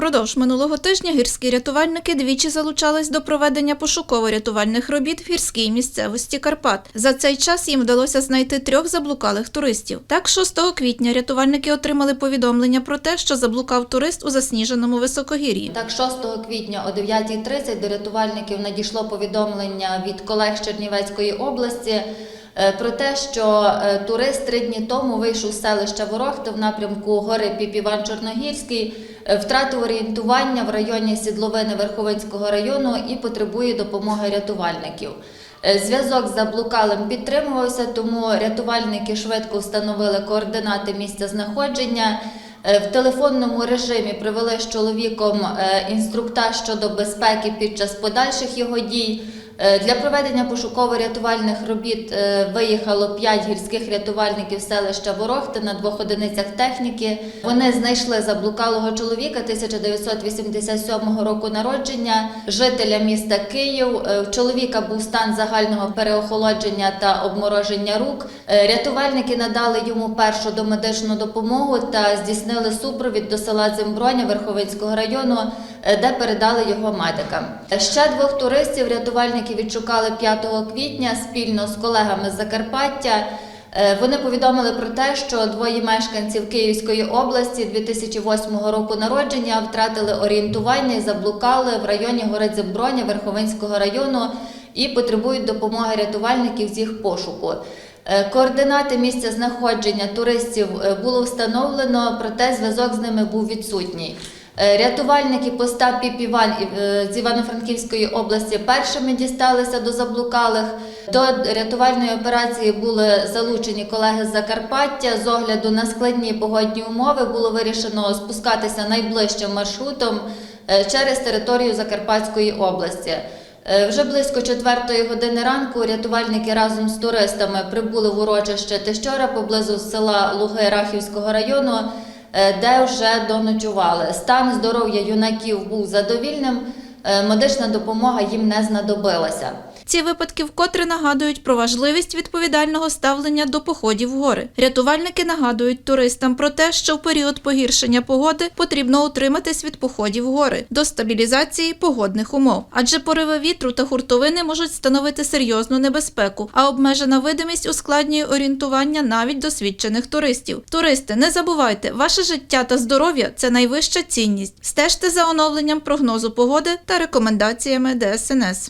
Впродовж минулого тижня гірські рятувальники двічі залучались до проведення пошуково-рятувальних робіт в гірській місцевості Карпат. За цей час їм вдалося знайти трьох заблукалих туристів. Так, 6 квітня рятувальники отримали повідомлення про те, що заблукав турист у засніженому високогір'ї. Так, 6 квітня о 9.30 до рятувальників надійшло повідомлення від колег з Чернівецької області про те, що е, турист три дні тому вийшов з селища Ворохти в напрямку гори Піпіван Чорногірський, е, втратив орієнтування в районі Сідловини Верховинського району і потребує допомоги рятувальників. Е, Зв'язок з заблукалим підтримувався, тому рятувальники швидко встановили координати місця знаходження. Е, В телефонному режимі провели з чоловіком е, інструктаж щодо безпеки під час подальших його дій. Е, Для проведення пошуково-рятувальних робіт е, виїхало 5 гірських рятувальників селища Ворохти на двох одиницях техніки. Вони знайшли заблукалого чоловіка 1987 року народження, жителя міста Київ. Е, В чоловіка був стан загального переохолодження та обмороження рук. Е, Рятувальники надали йому першу домедичну допомогу та здійснили супровід до села Дземброня Верховинського району, е, де передали його медикам. Е, Ще двох туристів рятувальники відшукали 5 квітня спільно з колегами з Закарпаття. Е, Вони повідомили про те, що двоє мешканців Київської області 2008 року народження втратили орієнтування і заблукали в районі гори Верховинського району і потребують допомоги рятувальників з їх пошуку. Е, Координати місця знаходження туристів е, було встановлено, проте зв'язок з ними був відсутній. Е, Рятувальники поста Піпіван е, з Івано-Франківської області першими дісталися до заблукалих. До рятувальної операції були залучені колеги з Закарпаття. З огляду на складні погодні умови було вирішено спускатися найближчим маршрутом е, через територію Закарпатської області. Вже близько четвертої години ранку рятувальники разом з туристами прибули в урочище Тещора поблизу села Луги Рахівського району, де вже доночували. Стан здоров'я юнаків був задовільним, е, медична допомога їм не знадобилася. Ці випадки вкотре нагадують про важливість відповідального ставлення до походів в гори. Рятувальники нагадують туристам про те, що в період погіршення погоди потрібно утриматись від походів в гори до стабілізації погодних умов, адже пориви вітру та хуртовини можуть становити серйозну небезпеку, а обмежена видимість ускладнює орієнтування навіть досвідчених туристів. Туристи, не забувайте, ваше життя та здоров'я це найвища цінність. Стежте за оновленням прогнозу погоди та рекомендаціями ДСНС.